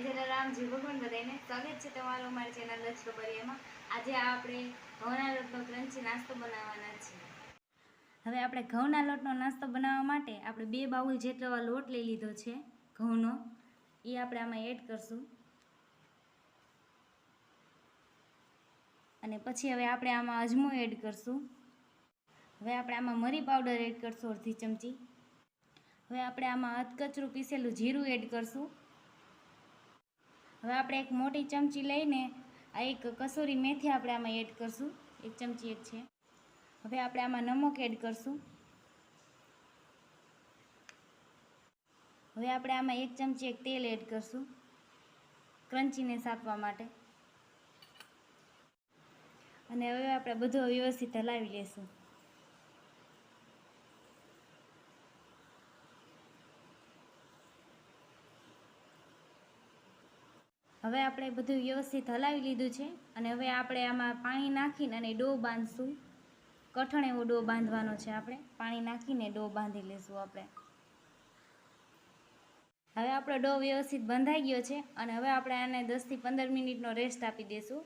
જલારામ જી ભગવાન બધાને સ્વાગત છે તમારું અમારી ચેનલ લક્ષ પરિયામાં આજે આપણે ઘઉંના લોટનો ક્રંચી નાસ્તો બનાવવાના છીએ હવે આપણે ઘઉંના લોટનો નાસ્તો બનાવવા માટે આપણે બે બાઉલ જેટલો લોટ લઈ લીધો છે, ઘઉંનો. એ આપણે આમાં એડ કરશું. અને પછી હવે આપણે આમાં અજમો એડ કરશું. હવે આપણે આમાં મરી પાવડર એડ કરશું અડધી ચમચી. હવે આપણે આમાં અધકચરું પીસેલું જીરું એડ કરશું. હવે આપણે એક મોટી ચમચી લઈને આ એક કસૂરી મેથી આપણે આમાં એડ કરશું. એક ચમચી એક છે. હવે આપણે આમાં નમક એડ કરશું. હવે આપણે આમાં એક ચમચી એક તેલ એડ કરશું. ક્રંચીને સાપવા માટે. અને હવે આપણે બધું વ્યવસ્થિત હલાવી લેશું. હવે આપણે બધું વ્યવસ્થિત હલાવી લીધું છે અને હવે આપણે આમાં પાણી નાખીને અને ડો બાંધશું. કઠણ એવો ડો બાંધવાનો છે આપણે. પાણી નાખીને ડો બાંધી લેશું આપણે. હવે આપણો ડો વ્યવસ્થિત બંધાઈ ગયો છે અને હવે આપણે આને દસથી પંદર મિનિટનો રેસ્ટ આપી દઈશું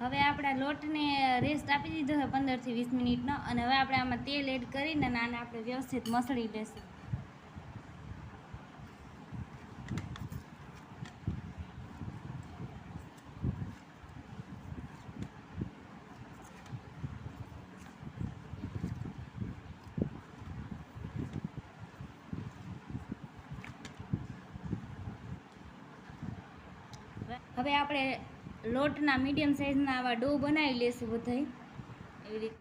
હવે આપણા લોટને રેસ્ટ આપી દીધો છે પંદરથી વીસ મિનિટનો. અને હવે આપણે આમાં તેલ એડ કરીને આને આપણે વ્યવસ્થિત મસળી લેશું. હવે આપણે લોટના મીડિયમ સાઇઝના આવા ડો બનાવી લઈશું બધાય. એવી રીતે.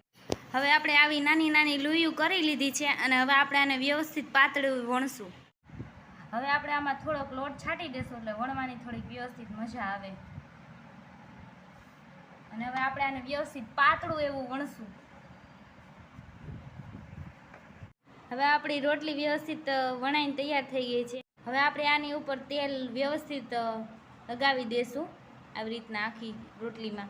હવે આપણે આવી નાની નાની લુયું કરી લીધી છે અને હવે આપણે આને વ્યવસ્થિત પાતળું વણશું. હવે આપણે આમાં થોડોક લોટ છાંટી દેશું એટલે વણવાની થોડીક વ્યવસ્થિત મજા આવે. અને હવે આપણે આને વ્યવસ્થિત પાતળું એવું વણશું. હવે આપણી રોટલી વ્યવસ્થિત વણાઈને તૈયાર થઈ ગઈ છે. હવે આપણે આની ઉપર તેલ વ્યવસ્થિત લગાવી દેશું આવી રીતના આખી રોટલીમાં.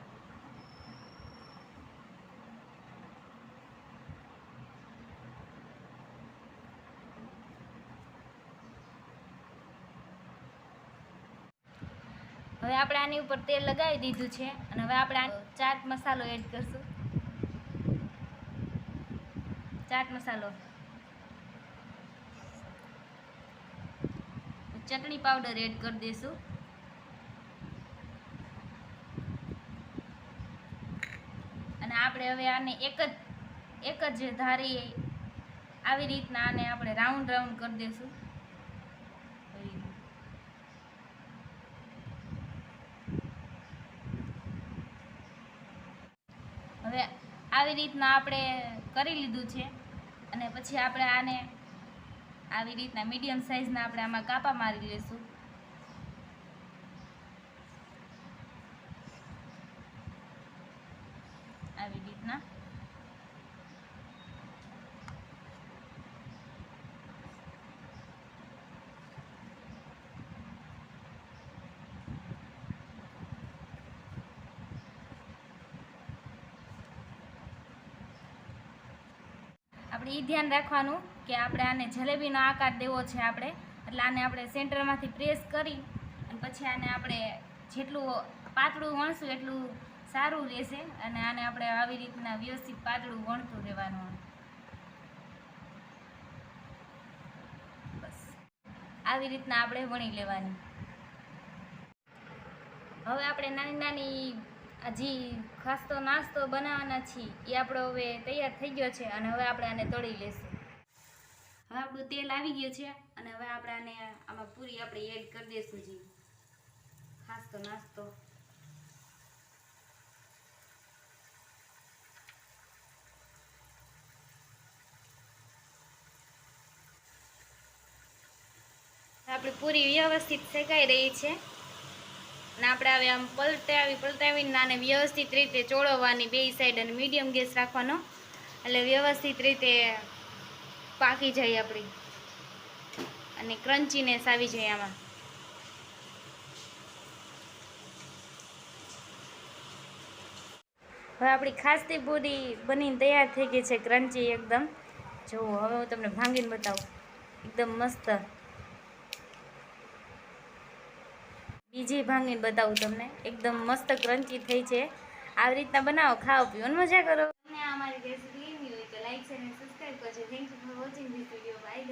હવે આપણે આની ઉપર તેલ લગાવી દીધું છે અને હવે આપણે ચાટ મસાલો એડ કરશું. ચાટ મસાલો. ચટણી પાવડર એડ કરી દઈશું આપણે હવે આને એક જ એક જ ધારી આવી રીતના આને આપણે રાઉન્ડ રાઉન્ડ કરી દઈશું હવે આવી રીતના આપણે કરી લીધું છે. અને પછી આપણે આને આવી રીતના મીડિયમ સાઇઝના આપણે આમાં કાપા મારી લઈશું આવી રીતના આપણે એ ધ્યાન રાખવાનું કે આપણે આને જલેબીનો આકાર દેવો છે આપણે. એટલે આને આપણે સેન્ટરમાંથી પ્રેસ કરી અને પછી આને આપણે જેટલું પાતળું વણશું એટલું સારું રહેશે અને આને આપણે આવી રીતના વ્યવસ્થિત પાતળું વણતું રહેવાનું. બસ. આવી રીતના આપણે વણી લેવાની. હવે આપણે નાની નાની હજી ખાસ્તો નાસ્તો બનાવવાના છીએ, એ આપણો હવે તૈયાર થઈ ગયો છે અને હવે આપણે આને તળી લેશું. હવે આપણું તેલ આવી ગયું છે અને હવે આપણે આને આમાં પૂરી આપણે એડ કરી દઈશું જી. ખાસ્તો નાસ્તો. આપણી પૂરી વ્યવસ્થિત શેકાઈ રહી છે. અને આપણે હવે આમ પલટાવી, પલટાવીને આને વ્યવસ્થિત રીતે ચોળવવાની બે સાઈડ અને મીડિયમ ગેસ રાખવાનો. એટલે વ્યવસ્થિત રીતે પાકી જાય આપણી. અને ક્રન્ચીનેસ આવી જાય આમાં. હવે આપણી ખાસતી પૂરી બનીને તૈયાર થઈ ગઈ છે ક્રન્ચી એકદમ. જુઓ, હવે હું તમને ભાંગીને બતાવું. એકદમ મસ્ત. બીજી ભાંગીને બતાવું તમને. એકદમ મસ્ત ક્રંચી થઈ છે. આવી રીતના બનાવો, ખાઓ, પીઓ અને મજા કરો. તમને આ મારી રેસીપી ગમી હોય તો લાઈક છે અને બાય